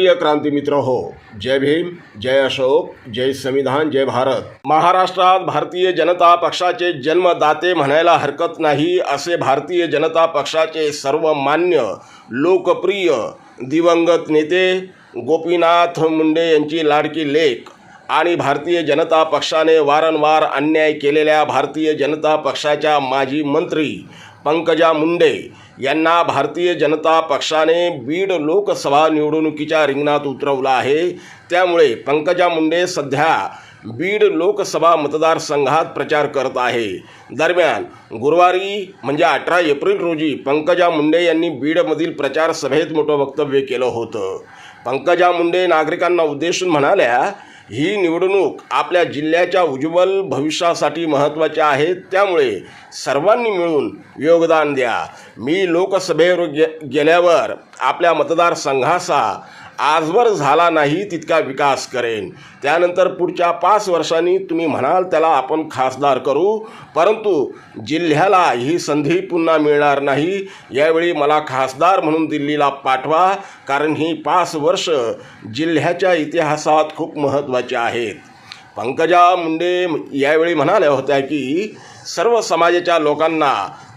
प्रिय क्रांतीमित्र हो जय भीम जय अशोक जय संविधान जय भारत. महाराष्ट्रात भारतीय जनता पक्षाचे जन्मदाते म्हणायला हरकत नाही असे भारतीय जनता पक्षाचे सर्व मान्य लोकप्रिय दिवंगत नेते गोपीनाथ मुंडे यांची लाडकी लेख आणि भारतीय जनता पक्षाने वारंवार अन्याय केलेल्या भारतीय जनता पक्षाच्या माजी मंत्री पंकजा मुंडे यांना भारतीय जनता पक्षाने बीड लोकसभा निवडणुकीच्या रिंगणात उतरवलं आहे. त्यामुळे पंकजा मुंडे सध्या बीड लोकसभा मतदारसंघात प्रचार करत आहे. दरम्यान गुरुवारी म्हणजे अठरा एप्रिल रोजी पंकजा मुंडे यांनी बीडमधील प्रचार सभेत मोठं वक्तव्य केलं होतं. पंकजा मुंडे नागरिकांना उद्देशून म्हणाल्या ही निवडणूक आपल्या जिल्ह्याच्या उज्ज्वल भविष्यासाठी महत्त्वाची आहे. त्यामुळे सर्वांनी मिळून योगदान द्या. मी लोकसभेवर गे गेल्यावर आपल्या मतदारसंघाचा आजवर झाला नाही तितका विकास करेन. त्यानंतर पुढच्या पाच वर्षांनी तुम्ही म्हणाल त्याला आपण खासदार करू. परंतु जिल्ह्याला ही संधी पुन्हा मिळणार नाही. यावेळी मला खासदार म्हणून दिल्लीला पाठवा कारण ही पाच वर्ष जिल्ह्याच्या इतिहासात खूप महत्त्वाची आहेत. पंकजा मुंडे यावेळी म्हणाल्या होत्या की सर्व समाजाच्या लोकांना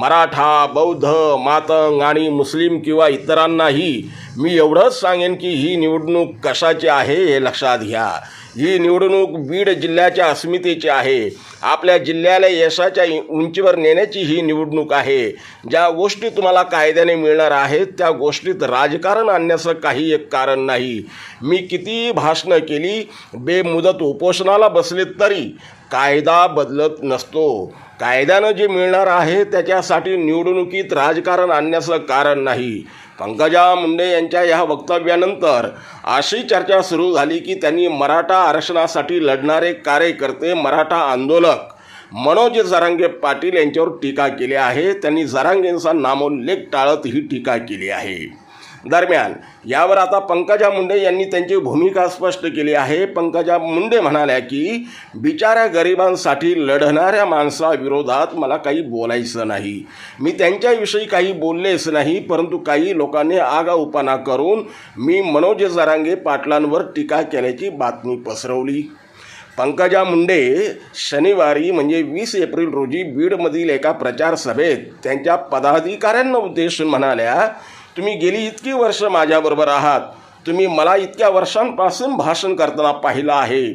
मराठा बौद्ध मातंग आणि मुस्लिम किंवा इतरांनाही मी एवढंच सांगेन की ही निवडणूक कशाची आहे हे लक्षात घ्या. ही निवडणूक बीड जिल्ह्याच्या अस्मितेची आहे. आपल्या जिल्ह्याला यशाच्या उंचीवर नेण्याची ही निवडणूक आहे. ज्या गोष्टी तुम्हाला कायद्याने मिळणार आहेत त्या गोष्टीत राजकारण आणण्याचं काही एक कारण नाही. मी कितीही भाषणं केली बेमुदत उपोषणाला बसले तरी कायदा बदलत नसतो. कायद्यानं जे मिळणार आहे त्याच्यासाठी निवडणुकीत राजकारण आणण्याचं कारण नाही. पंकजा मुंडे यांच्या या वक्तव्यानंतर अशी चर्चा सुरू झाली की त्यांनी मराठा आरक्षणासाठी लढणारे कार्यकर्ते मराठा आंदोलक मनोज जरांगे पाटील यांच्यावर टीका केली आहे. त्यांनी जरांगेंचा नामोल्लेख टाळत ही टीका केली आहे. दरम्यान यावर आता पंकजा मुंडे यांनी त्यांची भूमिका स्पष्ट केली आहे. पंकजा मुंडे म्हणाल्या की बिचाऱ्या गरिबांसाठी लढणाऱ्या माणसाविरोधात मला काही बोलायचं नाही. मी त्यांच्याविषयी काही बोललेच नाही परंतु काही लोकांनी आगाऊपणा करून मी मनोज जरांगे पाटलांवर टीका केल्याची बातमी पसरवली. पंकजा मुंडे शनिवारी म्हणजे वीस एप्रिल रोजी बीडमधील एका प्रचार सभेत त्यांच्या पदाधिकाऱ्यांना उद्देशून म्हणाल्या तुम्ही गेली इतकी वर्ष माझ्याबरोबर आहात. तुम्ही मला इतक्या वर्षांपासून भाषण करताना पाहिलं आहे.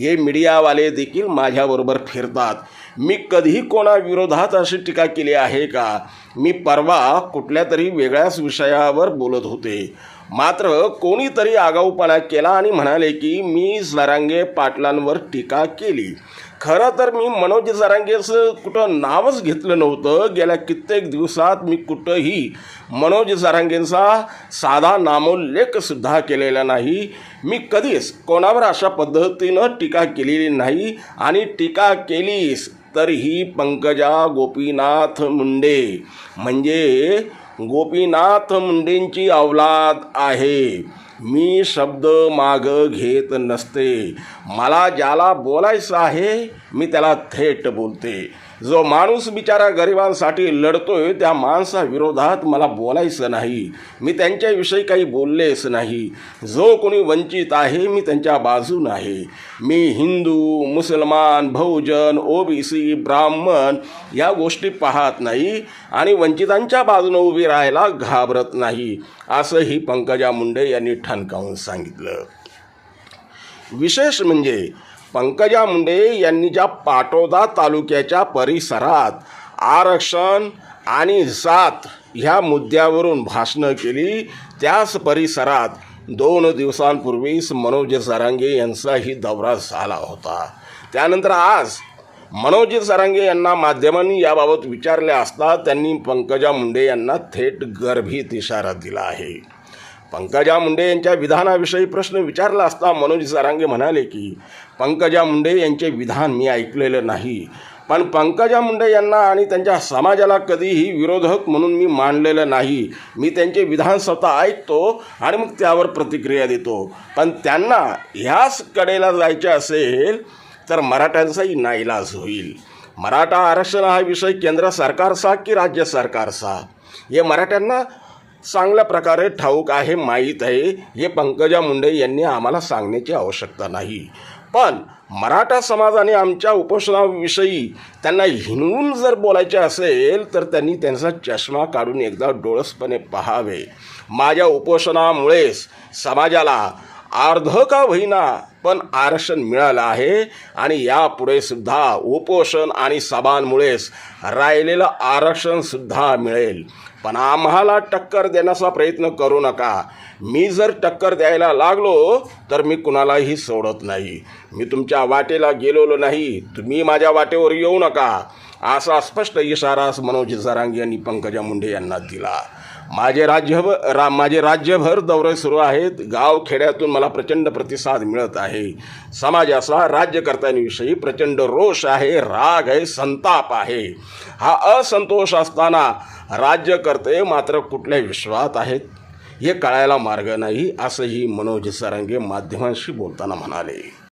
हे मीडियावाले देखील माझ्याबरोबर फिरतात. मी कधीही कोणाविरोधात अशी टीका केली आहे का? मी परवा कुठल्या तरी वेगळ्याच विषयावर बोलत होते. मात्र कोणीतरी आगाऊपणा केला आणि म्हणाले की मी जरांगे पाटलांवर टीका केली. खरं तर मी मनोज जरांगेचं कुठं नावच घेतलं नव्हतं. गेल्या कित्येक दिवसात मी कुठंही मनोज जरांगेंचा साधा नामोल्लेखसुद्धा केलेला नाही. मी कधीच कोणावर अशा पद्धतीनं टीका केलेली नाही. आणि टीका केलीस तर ही पंकजा गोपीनाथ मुंडे. म्हणजे गोपीनाथ मुंडेंची अवलाद आहे. मी शब्द माग घेत नसते. मला ज्याला बोलायचं आहे मी त्याला थेट बोलते. जो माणूस बिचारा गरिबांसाठी लढतोय त्या माणसाविरोधात मला बोलायचं नाही. मी त्यांच्याविषयी काही बोललेच नाही. जो कोणी वंचित आहे मी त्यांच्या बाजून आहे. मी हिंदू मुसलमान बहुजन ओबीसी ब्राह्मण या गोष्टी पाहत नाही आणि वंचितांच्या बाजूने उभी राहायला घाबरत नाही असंही पंकजा मुंडे यांनी ठणकावून सांगितलं. विशेष म्हणजे पंकजा मुंडे यांनी ज्या पाटोदा तालुक्याच्या परिसरात आरक्षण आणि जात ह्या मुद्द्यावरून भाषणं केली त्याच परिसरात दोन दिवसांपूर्वीच मनोज सरांगे यांचाही दौरा झाला होता. त्यानंतर आज मनोज सरांगे यांना माध्यमांनी याबाबत विचारले असता त्यांनी पंकजा मुंडे यांना थेट गर्भीत इशारा दिला आहे. पंकजा मुंडे यांच्या विधानाविषयी प्रश्न विचारला असता मनोज सारांगे म्हणाले की पंकजा मुंडे यांचे विधान मी ऐकलेलं नाही पण पंकजा मुंडे यांना आणि त्यांच्या समाजाला कधीही विरोधक म्हणून मी मानलेलं नाही. मी त्यांचे विधान स्वतः ऐकतो आणि मग त्यावर प्रतिक्रिया देतो. पण त्यांना ह्याच कडेला जायचे असेल तर मराठ्यांचाही नाईलाज होईल. मराठा आरक्षण हा विषय केंद्र सरकारचा की राज्य सरकारचा? हे मराठ्यांना चांगल्या प्रकारे ठाऊक आहे माहीत आहे हे पंकजा मुंडे यांनी आम्हाला सांगण्याची आवश्यकता नाही. पण मराठा समाजाने आमच्या उपोषणाविषयी त्यांना हिनवून जर बोलायचे असेल तर त्यांनी त्यांचा चष्मा काढून एकदा डोळसपणे पहावे. माझ्या उपोषणामुळेच समाजाला अर्ध का होईना पण आरक्षण मिळालं आहे आणि यापुढे सुद्धा उपोषण आणि सभांमुळेच राहिलेलं आरक्षणसुद्धा मिळेल. पण आम्हाला टक्कर देण्याचा प्रयत्न करू नका. मी जर टक्कर द्यायला लागलो तर मी कुणालाही सोडत नाही. मी तुमच्या वाटेला गेलेलो नाही. तुम्ही माझ्या वाटेवर येऊ नका. असा स्पष्ट इशारा मनोज जरांगे यांनी पंकजा मुंडे यांना दिला. माझे राज्यभर रा माझे राज्यभर दौरे सुरू आहेत. गाव खेड्यातून मला प्रचंड प्रतिसाद मिळत आहे. समाजाचा राज्यकर्त्यांविषयी प्रचंड रोष आहे राग आहे संताप आहे. हा असंतोष असताना राज्यकर्ते मात्र कुठल्या विश्वात आहेत? हे कळायला मार्ग नाही असंही मनोज सरंगे माध्यमांशी बोलताना म्हणाले.